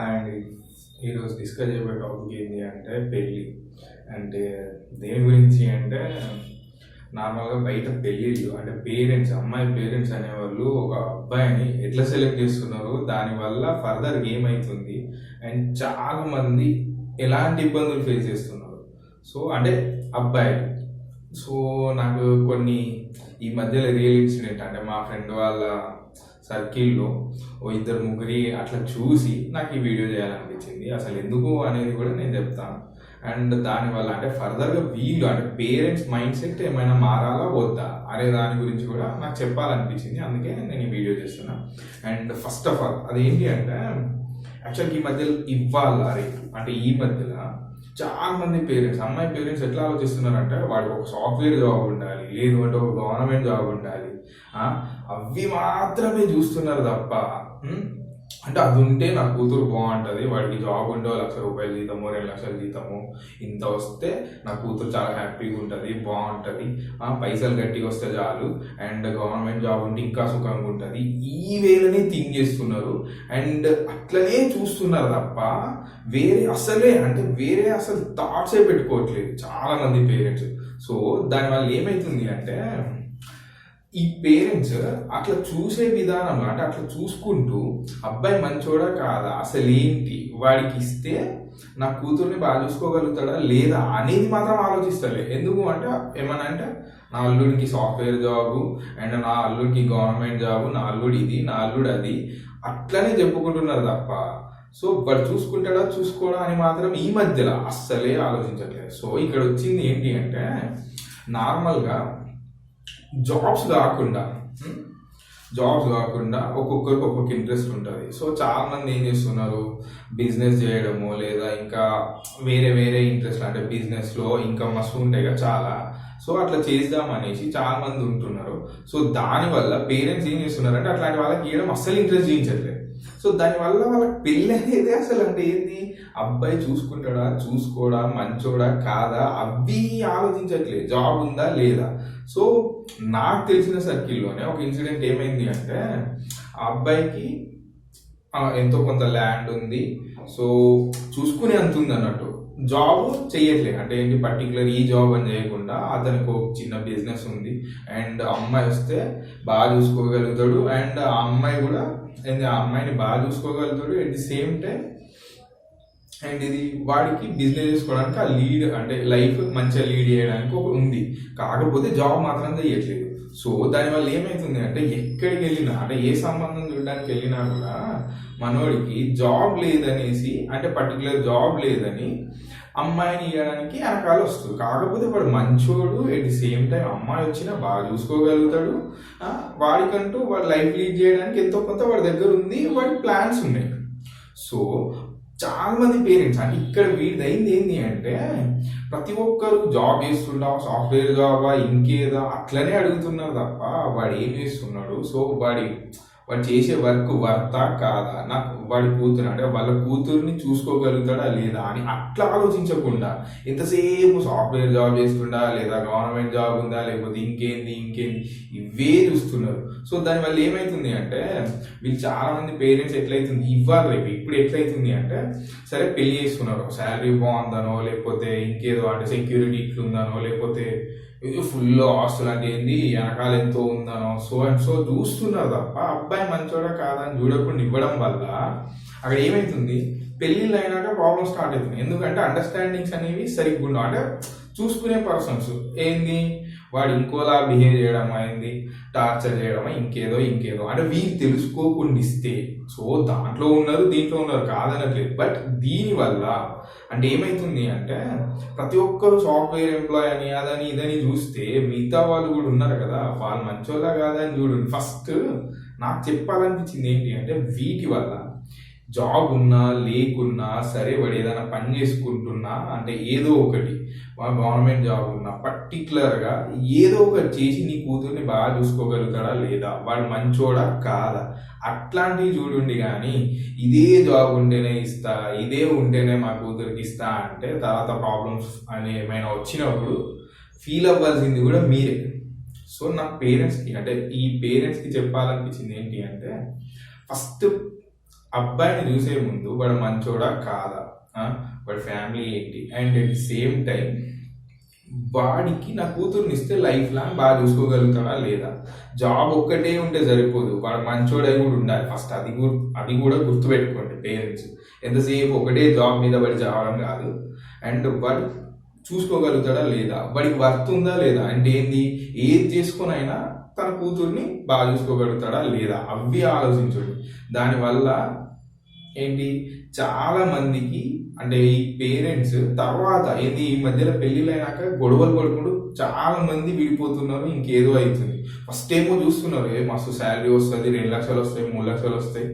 And ఈరోజు discuss చేయబోయే topic ఏంటి అంటే పెళ్ళి. అంటే దేని గురించి అంటే నార్మల్గా బయట పెళ్ళిళ్ళు అంటే పేరెంట్స్ అమ్మాయి పేరెంట్స్ అనేవాళ్ళు ఒక అబ్బాయిని ఎట్లా సెలెక్ట్ చేస్తున్నారు దానివల్ల ఫర్దర్ ఏమవుతుంది అండ్ చాలా మంది ఎలాంటి ఇబ్బందులు ఫేస్ చేస్తున్నారు. సో అంటే అబ్బాయిలు. సో నాకు కొన్ని ఈ మధ్యలో రియల్ ఇన్సిడెంట్ అంటే మా ఫ్రెండ్ వాళ్ళ సర్కిల్లో ఓ ఇద్దరు ముగ్గురి అట్లా చూసి నాకు ఈ వీడియో చేయాలనిపించింది. అసలు ఎందుకు అనేది కూడా నేను చెప్తాను. అండ్ దానివల్ల అంటే ఫర్దర్గా వీళ్ళు అంటే పేరెంట్స్ మైండ్ సెట్ ఏమైనా మారాలా వద్దా అనే దాని గురించి కూడా నాకు చెప్పాలనిపించింది. అందుకే నేను ఈ వీడియో చేస్తున్నా. అండ్ ఫస్ట్ ఆఫ్ ఆల్ అదేంటి అంటే యాక్చువల్గా ఈ మధ్యలో ఇవ్వాలా రేపు? అంటే ఈ మధ్యలో చాలా మంది పేరెంట్స్ అమ్మాయి పేరెంట్స్ ఎట్లా ఆలోచిస్తున్నారంటే వాడికి ఒక సాఫ్ట్వేర్ జాబ్ ఉండాలి లేదు అంటే ఒక గవర్నమెంట్ జాబ్ ఉండాలి. అవి మాత్రమే చూస్తున్నారు తప్ప అంటే అది ఉంటే నా కూతురు బాగుంటుంది వాడికి జాబ్ ఉంటే లక్ష రూపాయలు జీతము రెండు లక్షల జీతము ఇంత వస్తే నా కూతురు చాలా హ్యాపీగా ఉంటుంది బాగుంటుంది. ఆ, పైసలు గట్టిగా వస్తే చాలు. అండ్ గవర్నమెంట్ జాబ్ ఉంటే ఇంకా సుఖంగా ఉంటుంది. ఈ వేలనే థింక్ చేస్తున్నారు. అండ్ అట్లనే చూస్తున్నారు తప్ప వేరే అసలే అంటే వేరే అసలు థాట్సే పెట్టుకోవట్లేదు. చాలా మంది పేరెంట్స్ సో దానివల్ల ఏమవుతుంది అంటే ఈ పేరెంట్స్ అట్లా చూసే విధానం అంటే అట్లా చూసుకుంటూ అబ్బాయి మంచోడా కాదా? అసలు ఏంటి వాడికి ఇస్తే నా కూతుర్ని బాగా చూసుకోగలుగుతాడా లేదా? అనేది మాత్రం ఆలోచిస్తలే. ఎందుకు అంటే ఏమన్నా అంటే నా అల్లుడికి సాఫ్ట్వేర్ జాబు అండ్ నా అల్లుడికి గవర్నమెంట్ జాబు నా అల్లుడు ఇది నా అల్లుడు అది. అట్లనే చెప్పుకుంటున్నారు తప్ప సో వాడు చూసుకుంటాడా చూసుకోడా అని మాత్రం ఈ మధ్యలో అస్సలే ఆలోచించట్లేదు. సో ఇక్కడ వచ్చింది ఏంటి అంటే నార్మల్గా జాబ్స్ కాకుండా జాబ్స్ కాకుండా ఒక్కొక్కరికి ఒక్కొక్క ఇంట్రెస్ట్ ఉంటుంది. సో చాలా మంది ఏం చేస్తున్నారు? బిజినెస్ చేయడము లేదా ఇంకా వేరే వేరే ఇంట్రెస్ట్ అంటే బిజినెస్లో ఇంకా మస్తు ఉంటాయి కదా చాలా. సో అట్లా చేద్దాం అనేసి చాలా మంది ఉంటున్నారు. సో దానివల్ల పేరెంట్స్ ఏం చేస్తున్నారంటే అట్లాంటి వాళ్ళకి ఇవ్వడం అస్సలు ఇంట్రెస్ట్ చూపించట్లేదు. సో దానివల్ల వాళ్ళకి పెళ్ళి అనేది అసలు అంటే ఏంది? అబ్బాయి చూసుకుంటాడా? చూసుకోడా? మంచోడా? కాదా? అవి ఆలోచించట్లేదు. జాబ్ ఉందా? లేదా? సో నాకు తెలిసిన సర్కిల్లోనే ఒక ఇన్సిడెంట్ ఏమైంది అంటే ఆ అబ్బాయికి ఎంతో కొంత ల్యాండ్ ఉంది. సో చూసుకునే అంత ఉంది అన్నట్టు. జాబ్ చేయట్లేదు అంటే ఏంటి? పర్టికులర్ ఈ జాబ్ అని చేయకుండా అతనికి ఒక చిన్న బిజినెస్ ఉంది. అండ్ అమ్మాయి వస్తే బాగా చూసుకోగలుగుతాడు. అండ్ ఆ అమ్మాయి కూడా ఆ అమ్మాయిని బాగా చూసుకోగలుగుతాడు. At the same time and ఇది వాడికి బిజినెస్ చేసుకోవడానికి ఆ లీడ్ అంటే లైఫ్ మంచిగా లీడ్ చేయడానికి ఒక ఉంది. కాకపోతే జాబ్ మాత్రం చేయట్లేదు. సో దానివల్ల ఏమవుతుంది అంటే ఎక్కడికి వెళ్ళినా అంటే ఏ సంబంధం చూడడానికి వెళ్ళినా కూడా మనోడికి జాబ్ లేదనేసి అంటే పర్టికులర్ జాబ్ లేదని అమ్మాయిని ఇవ్వడానికి వెనకాల వస్తుంది. కాకపోతే వాడు మంచోడు అట్ ది సేమ్ టైం అమ్మాయి వచ్చినా బాగా చూసుకోగలుగుతాడు. వాడికంటూ వాడు లైఫ్ లీడ్ చేయడానికి ఎంతో కొంత వాడి దగ్గర ఉంది వాడి ప్లాన్స్ ఉన్నాయి. సో చాలా మంది పేరెంట్స్ అంటే ఇక్కడ వీడిది అయింది ఏంటి అంటే ప్రతి ఒక్కరు జాబ్ చేస్తుండవు సాఫ్ట్వేర్ జాబా ఇంకేదా అట్లనే అడుగుతున్నారు తప్ప వాడు ఏం చేస్తున్నాడు? సో వాడి వాడు చేసే వర్క్ వర్త కాదా? నాకు వాడి కూతురు అంటే వాళ్ళ కూతుర్ని చూసుకోగలుగుతాడా లేదా అని అట్లా ఆలోచించకుండా ఎంతసేపు సాఫ్ట్వేర్ జాబ్ చేస్తుండా లేదా గవర్నమెంట్ జాబ్ ఉందా లేకపోతే ఇంకేంది ఇంకేంది? ఇవే చూస్తున్నారు. సో దానివల్ల ఏమవుతుంది అంటే వీళ్ళు చాలా మంది పేరెంట్స్ ఎట్లయితుంది? ఇవ్వాలి రేపు. ఇప్పుడు ఎట్లయితుంది అంటే సరే పెళ్ళి చేస్తున్నారు. శాలరీ బాగుందనో లేకపోతే ఇంకేదో అంటే సెక్యూరిటీ ఇట్లుందనో లేకపోతే ఫుల్ ఆస్తులు అంటే ఏంది? వెనకాల ఎంతో ఉందనో సో అండ్ సో చూస్తున్నారు తప్ప అబ్బాయి మంచోడా కాదని చూడకుండా ఇవ్వడం వల్ల అక్కడ ఏమవుతుంది పెళ్ళిళ్ళు అయినాక ప్రాబ్లమ్ స్టార్ట్ అవుతుంది. ఎందుకంటే అండర్స్టాండింగ్స్ అనేవి సరిగ్గా ఉండవు. అంటే చూసుకునే పర్సన్స్ ఏంది? వాడు ఇంకోలా బిహేవ్ చేయడం అయింది టార్చర్ చేయడం ఇంకేదో ఇంకేదో అంటే వీళ్ళు తెలుసుకోకుండా ఇస్తే సో దాంట్లో ఉన్నారు దీంట్లో ఉన్నారు కాదనట్లేదు. బట్ దీనివల్ల అంటే ఏమైతుంది అంటే ప్రతి ఒక్కరు సాఫ్ట్వేర్ ఎంప్లాయ్ అని అదని ఇదని చూస్తే మిగతా వాళ్ళు కూడా ఉన్నారు కదా. వాళ్ళు మంచోళ్ళ కాదని చూడండి ఫస్ట్ నాకు చెప్పాలనిపించింది ఏంటి అంటే వీటి వల్ల జాబ్ ఉన్నా లేకున్నా సరే వాడు ఏదైనా పని చేసుకుంటున్నా అంటే ఏదో ఒకటి వాడు గవర్నమెంట్ జాబ్ ఉన్నా పర్టికులర్గా ఏదో ఒకటి చేసి నీ కూతుర్ని బాగా చూసుకోగలుగుతాడా లేదా? వాడు మంచోడా కాదా? అట్లాంటివి చూడండి కానీ ఇదే జాబ్ ఉంటేనే ఇస్తా ఇదే ఉంటేనే మా కూతురికి ఇస్తా అంటే తర్వాత ప్రాబ్లమ్స్ అని ఏమైనా వచ్చినప్పుడు ఫీల్ అవ్వాల్సింది కూడా మీరే. సో నా పేరెంట్స్కి అంటే ఈ పేరెంట్స్కి చెప్పాలనిపించింది ఏంటి అంటే ఫస్ట్ అబ్బాయిని చూసే ముందు వాడు మంచోడా కాదా? వాడి ఫ్యామిలీ ఏంటి? అండ్ అట్ సేమ్ టైం వాడికి నా కూతుర్ని ఇస్తే లైఫ్ లాంగ్ బాగా చూసుకోగలుగుతాడా లేదా? జాబ్ ఒక్కటే ఉంటే సరిపోదు. వాడు మంచోడై కూడా ఉండాలి. ఫస్ట్ అది కూడా అది కూడా గుర్తుపెట్టుకోండి పేరెంట్స్. ఎంతసేపు ఒకటే జాబ్ మీద పడి చావడం కాదు. అండ్ వాడు చూసుకోగలుగుతాడా లేదా? వాడికి వర్త్ ఉందా లేదా? అంటే ఏంది? ఏది చేసుకునైనా తన కూతుర్ని బాగా చూసుకోగలుగుతాడా లేదా అవి ఆలోచించండి. దానివల్ల ఏంటి? చాలా మందికి అంటే ఈ పేరెంట్స్ తర్వాత ఏంది ఈ మధ్యలో పెళ్ళిళ్ళు అయినాక గొడవలు పడుకుంటూ చాలా మంది విడిపోతున్నారు ఇంకేదో అవుతుంది. ఫస్ట్ ఏమో చూస్తున్నారు ఏ మస్తు శాలరీ వస్తుంది రెండు లక్షలు వస్తాయి మూడు లక్షలు వస్తాయి.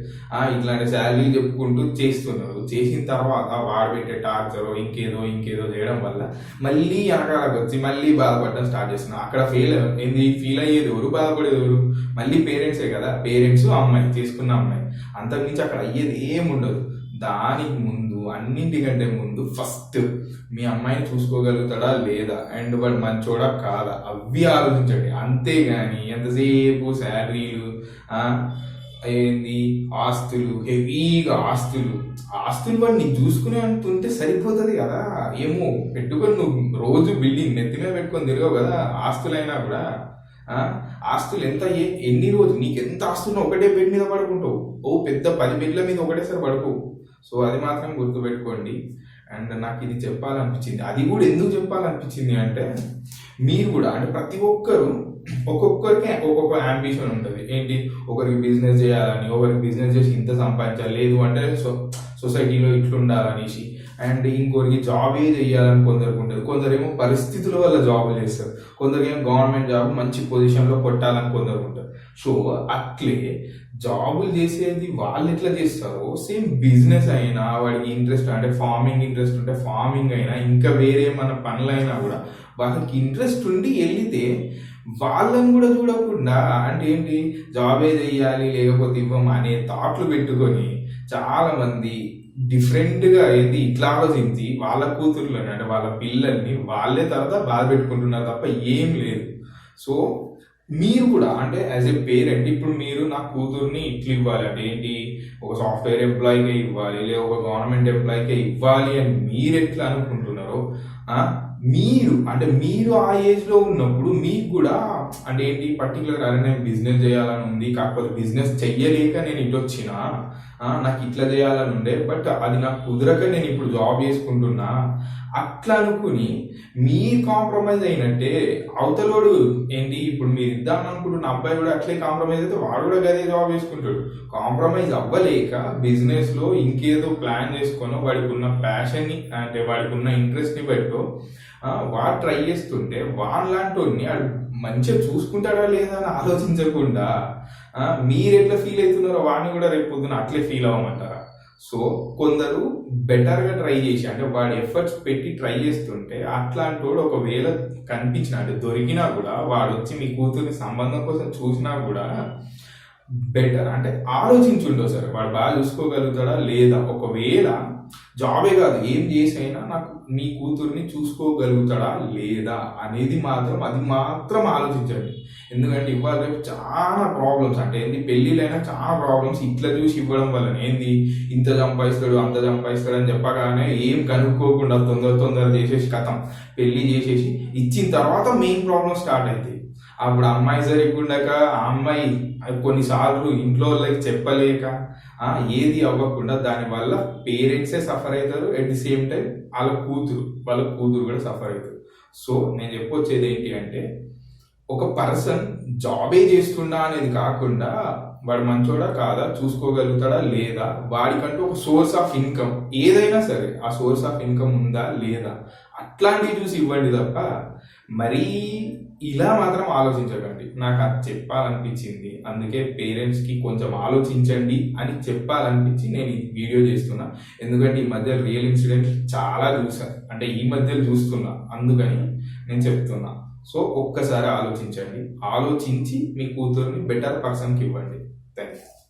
ఇట్లాంటి శాలరీ చెప్పుకుంటూ చేస్తున్నారు. చేసిన తర్వాత వాడు పెట్టే టార్చర్ ఇంకేదో ఇంకేదో చేయడం వల్ల మళ్ళీ వెనకాలకు వచ్చి మళ్ళీ బాధపడడం స్టార్ట్ చేస్తున్నారు. అక్కడ ఫెయిల్ ఏంది ఫీల్ అయ్యేది ఎవరు? బాధపడేది ఎవరు? మళ్ళీ పేరెంట్సే కదా? పేరెంట్స్ అమ్మాయి చేసుకున్న అమ్మాయి. అంతకుమించి అక్కడ అయ్యేది ఏముండదు. దానికి ముందు అన్నింటికంటే ముందు ఫస్ట్ మీ అమ్మాయిని చూసుకోగలుగుతాడా లేదా? అండ్ వాడు మంచోడా కాదా? అవి ఆలోచించండి. అంతేగాని ఎంతసేపు శాలరీలు ఏంది ఆస్తులు హెవీగా ఆస్తులు ఆస్తులు వాడు నీకు చూసుకునే అంత ఉంటే సరిపోతుంది కదా. ఏమో పెట్టుకొని నువ్వు రోజు బిల్డింగ్ నెత్తి మీద పెట్టుకొని తిరగవు కదా ఆస్తులైనా కూడా. ఆస్తులు ఎంత ఏ- ఎన్ని రోజులు? నీకు ఎంత ఆస్తున్నా ఒకటే బెడ్ మీద పడుకుంటావు. ఓ పెద్ద పది బెడ్ల మీద ఒకటేసారి పడుకోవు. సో అది మాత్రం గుర్తుపెట్టుకోండి. అండ్ నాకు ఇది చెప్పాలనిపించింది. అది కూడా ఎందుకు చెప్పాలనిపించింది అంటే మీరు కూడా అంటే ప్రతి ఒక్కరు ఒక్కొక్కరికి ఒక్కొక్క అంబిషన్ ఉంటుంది. ఏంటి? ఒకరికి బిజినెస్ చేయాలని ఒకరికి బిజినెస్ చేసి ఇంత సంపాదించాలి లేదు అంటే సో సొసైటీలో ఇట్లుండాలనేసి. అండ్ ఇంకొకరికి జాబే చేయాలని కొందరికి ఉంటుంది. కొందరేమో పరిస్థితుల వల్ల జాబ్ చేస్తారు. కొందరికేమో గవర్నమెంట్ జాబ్ మంచి పొజిషన్లో కొట్టాలని కొందరు ఉంటారు సో అట్లే జాబులు చేసేది వాళ్ళు ఎట్లా చేస్తారో సేమ్ బిజినెస్ అయినా వాడికి ఇంట్రెస్ట్ అంటే ఫార్మింగ్ ఇంట్రెస్ట్ ఉంటే ఫార్మింగ్ అయినా ఇంకా వేరే మన పనులైనా కూడా వాళ్ళకి ఇంట్రెస్ట్ ఉండి వెళితే వాళ్ళని కూడా చూడకుండా అంటే ఏంటి జాబే చేయాలి లేకపోతే ఇవ్వం అనే థాట్లు పెట్టుకొని చాలామంది డిఫరెంట్గా ఏంది ఇట్లా ఆలోచించి వాళ్ళ కూతుర్లని అంటే వాళ్ళ పిల్లల్ని వాళ్ళే తర్వాత బాధ పెట్టుకుంటున్నారు తప్ప ఏం లేదు. సో మీరు కూడా అంటే యాజ్ ఏ పేరెంట్ ఇప్పుడు మీరు నా కూతుర్ని ఇట్లా ఇవ్వాలి అంటే ఏంటి? ఒక సాఫ్ట్వేర్ ఎంప్లాయీకే ఇవ్వాలి లేదా ఒక గవర్నమెంట్ ఎంప్లాయీకే ఇవ్వాలి అని మీరు ఎట్లా అనుకుంటున్నారో మీరు అంటే మీరు ఆ ఏజ్లో ఉన్నప్పుడు మీకు కూడా అంటే ఏంటి పర్టికులర్ అరే నేను బిజినెస్ చేయాలని ఉంది కాకపోతే బిజినెస్ చెయ్యలేక నేను ఇటు వచ్చిన నాకు ఇట్లా చేయాలని ఉండే బట్ అది నాకు కుదరక నేను ఇప్పుడు జాబ్ చేసుకుంటున్నా అట్లా అనుకుని మీ కాంప్రమైజ్ అయినట్టే అవతలోడు ఏంటి? ఇప్పుడు మీరు ఇద్దాం అనుకుంటున్న అబ్బాయి కూడా అట్లే కాంప్రమైజ్ అయితే వాడు కూడా గదే జాబ్ చేసుకుంటాడు. కాంప్రమైజ్ అవ్వలేక బిజినెస్లో ఇంకేదో ప్లాన్ చేసుకొని వాడికి ఉన్న ప్యాషన్ని అంటే వాడికి ఉన్న ఇంట్రెస్ట్ని వాడు ట్రై చేస్తుంటే వాళ్ళలాంటి లాంటి వాడు మంచిగా చూసుకుంటాడా లేదా అని ఆలోచించకుండా మీరు ఎట్లా ఫీల్ అవుతున్నారో వాడిని కూడా రేపు పొద్దున అట్లే ఫీల్ అవ్వమంట సో కొందరు బెటర్గా ట్రై చేసి అంటే వాడు ఎఫర్ట్స్ పెట్టి ట్రై చేస్తుంటే అట్లాంటి వాడు ఒకవేళ కనిపించిన అంటే దొరికినా కూడా వాడు వచ్చి మీ కూతుర్ని సంబంధం కోసం చూసినా కూడా బెటర్. అంటే ఆలోచించుండో సార్. వాడు బాగా చూసుకోగలుగుతాడా లేదా? ఒకవేళ జాబే కాదు ఏం చేసైనా నాకు నీ కూతుర్ని చూసుకోగలుగుతాడా లేదా అనేది మాత్రం అది మాత్రం ఆలోచించండి. ఎందుకంటే ఇవాళ రేపు చాలా ప్రాబ్లమ్స్ అంటే ఏంది? పెళ్ళిళ్ళైనా చాలా ప్రాబ్లమ్స్ ఇట్లా చూసి ఇవ్వడం వల్ల ఏంది? ఇంత సంపాదిస్తాడు అంత సంపాదిస్తాడు అని చెప్పగానే ఏం కనుక్కోకుండా తొందర తొందర చేసేసి కథం. పెళ్ళి చేసేసి ఇచ్చిన తర్వాత మెయిన్ ప్రాబ్లం స్టార్ట్ అయింది అప్పుడు అమ్మాయి సరిగ్గుండక ఆ అమ్మాయి కొన్నిసార్లు ఇంట్లో వాళ్ళకి చెప్పలేక ఏది అవ్వకుండా దానివల్ల పేరెంట్సే సఫర్ అవుతారు. అట్ ది సేమ్ టైం వాళ్ళ కూతురు వాళ్ళ కూతురు కూడా సఫర్ అవుతారు. సో నేను చెప్పొచ్చేది ఏంటి అంటే ఒక పర్సన్ జాబే చేస్తుండా అనేది కాకుండా వాడు మంచోడా కాదా చూసుకోగలుగుతాడా లేదా వాడికంటూ ఒక సోర్స్ ఆఫ్ ఇన్కమ్ ఏదైనా సరే ఆ సోర్స్ ఆఫ్ ఇన్కమ్ ఉందా లేదా అట్లాంటివి చూసి ఇవ్వండి తప్ప మరీ ఇలా మాత్రం ఆలోచించకండి. నాకు అది చెప్పాలనిపించింది. అందుకే పేరెంట్స్కి కొంచెం ఆలోచించండి అని చెప్పాలనిపించి నేను ఈ వీడియో చేస్తున్నా. ఎందుకంటే ఈ మధ్య రియల్ ఇన్సిడెంట్ చాలా చూసాను అంటే ఈ మధ్య చూస్తున్నా. అందుకని నేను చెప్తున్నా. సో ఒక్కసారి ఆలోచించండి. ఆలోచించి మీ కూతుర్ని బెటర్ పర్సన్కి ఇవ్వండి. Thank you